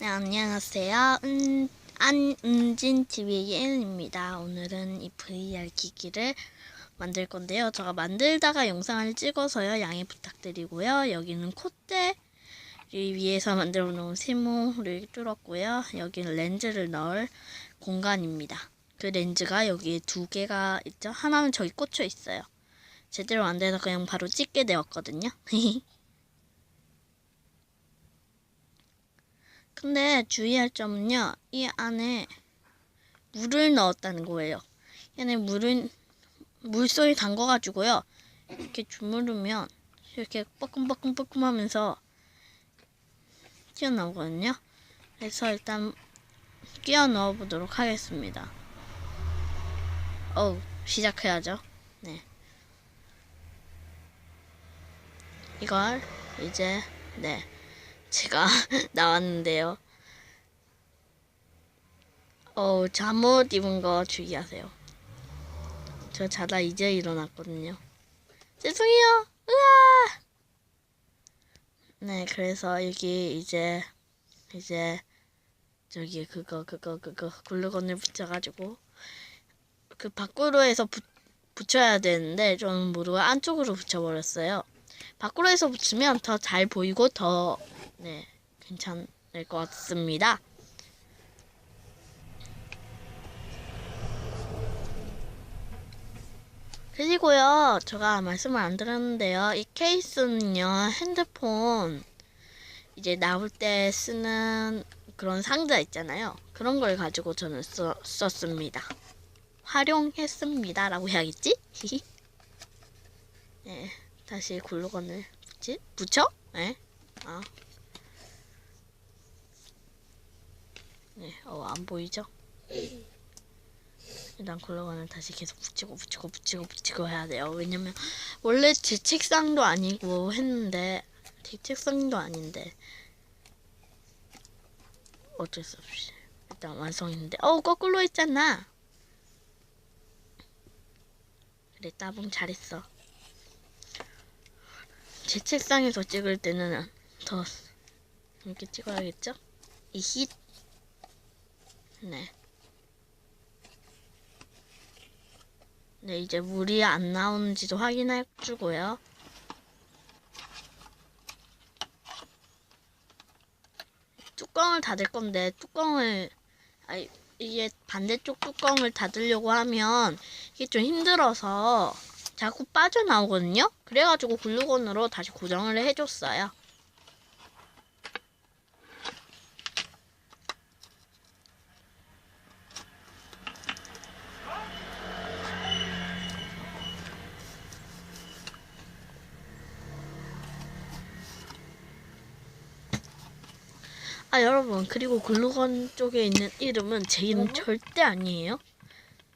네, 안녕하세요. 은, 안은진 TV의 예은입니다. 오늘은 이 VR 기기를 만들 건데요. 제가 만들다가 영상을 찍어서요. 양해 부탁드리고요. 여기는 콧대를 위해서 만들어 놓은 세모를 뚫었고요. 여기는 렌즈를 넣을 공간입니다. 그 렌즈가 여기에 두 개가 있죠. 하나는 저기 꽂혀 있어요. 제대로 안 돼서 그냥 바로 찍게 되었거든요. 근데 주의할 점은요, 이 안에 물을 넣었다는 거예요. 이 안에 물은, 물소리 담궈가지고요, 이렇게 주무르면 이렇게 뻐끔뻐끔뻐끔 하면서 튀어나오거든요. 그래서 일단 끼워 넣어 보도록 하겠습니다. 어우, 시작해야죠. 네. 이걸 이제, 네. 제가 나왔는데요. 어, 잠옷 입은 거 주의하세요. 저 자다 이제 일어났거든요. 죄송해요. 으아! 네, 그래서 여기 이제 이제 저기 그거 그거 그거 글루건을 붙여가지고 그 밖으로 해서 붙, 붙여야 되는데 저는 모르고 안쪽으로 붙여버렸어요. 밖으로 해서 붙이면 더 잘 보이고 더 네, 괜찮을 것 같습니다. 그리고요, 제가 말씀을 안 드렸는데요. 이 케이스는요, 핸드폰 이제 나올 때 쓰는 그런 상자 있잖아요. 그런 걸 가지고 저는 써, 썼습니다. 활용했습니다. 라고 해야겠지? 네, 다시 글루건을 붙여? 네. 아. 네, 어, 안 보이죠? 일단 글루건을 다시 계속 붙이고 붙이고 붙이고 붙이고 해야 돼요. 왜냐면 원래 제 책상도 아니고 했는데 제 책상도 아닌데 어쩔 수 없이 일단 완성했는데 어우 거꾸로 했잖아. 그래 따봉 잘했어. 제 책상에서 찍을 때는 더 이렇게 찍어야겠죠? 이 힛. 네. 네, 이제 물이 안 나오는지도 확인해 주고요. 뚜껑을 닫을 건데 뚜껑을 아니, 이게 반대쪽 뚜껑을 닫으려고 하면 이게 좀 힘들어서 자꾸 빠져나오거든요. 그래가지고 글루건으로 다시 고정을 해줬어요. 아 여러분 그리고 글루건 쪽에 있는 이름은 제 이름 절대 아니에요.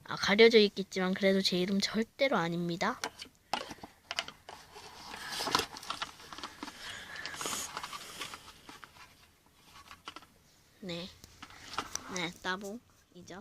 아 가려져 있겠지만 그래도 제 이름 절대로 아닙니다. 네, 네 따봉이죠.